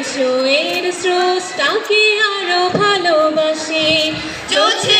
এসো এর স্রোতটাকে আরও ভালোবাসি? চলছে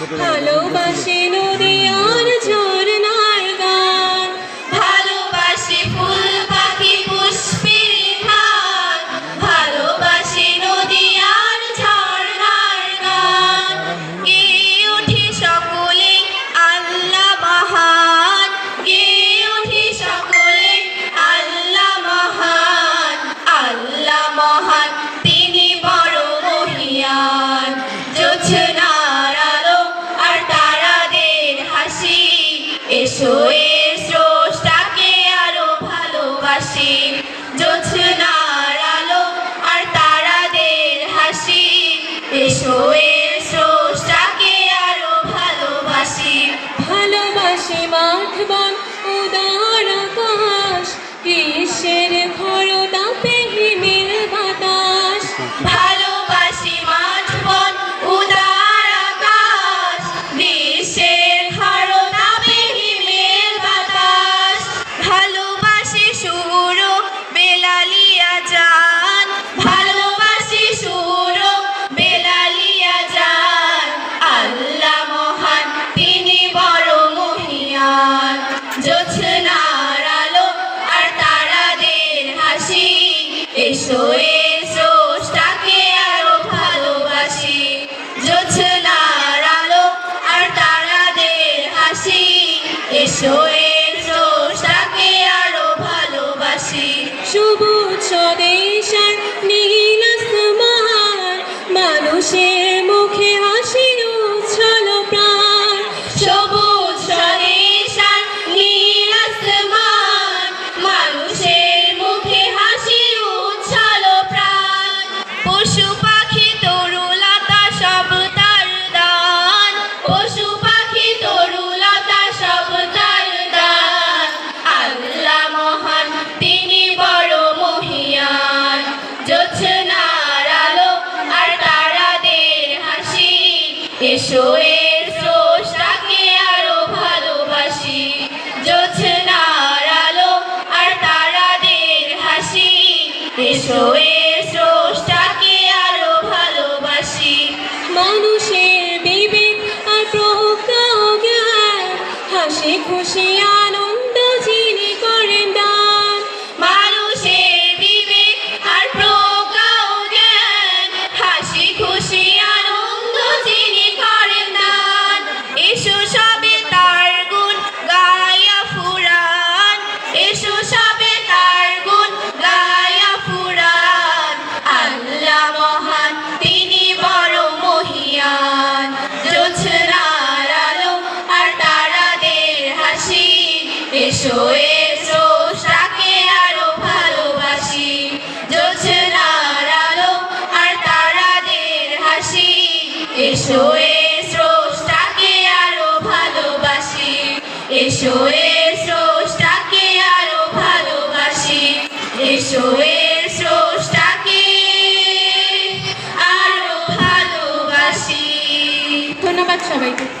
ভালোবাসে নদী পাশে জোছনার আলো আর তারাদের হাসি। এসো soy পশু পাখি, তরুলতা সব তার দান। আল্লাহ মহান, তিনি বড় মহিয়ান জোছনার আলো আর তারাদের হাসি। এসো, এর স্রষ্টাকে আরও ভালোবাসি। জোছনার আলো আর তারাদের হাসি। এসো খুশি আনো এসো এ স্রষ্টাকে ভালোবাসি। এসো এ স্রষ্টাকে ভালোবাসি। ধন্যবাদ সবাইকে।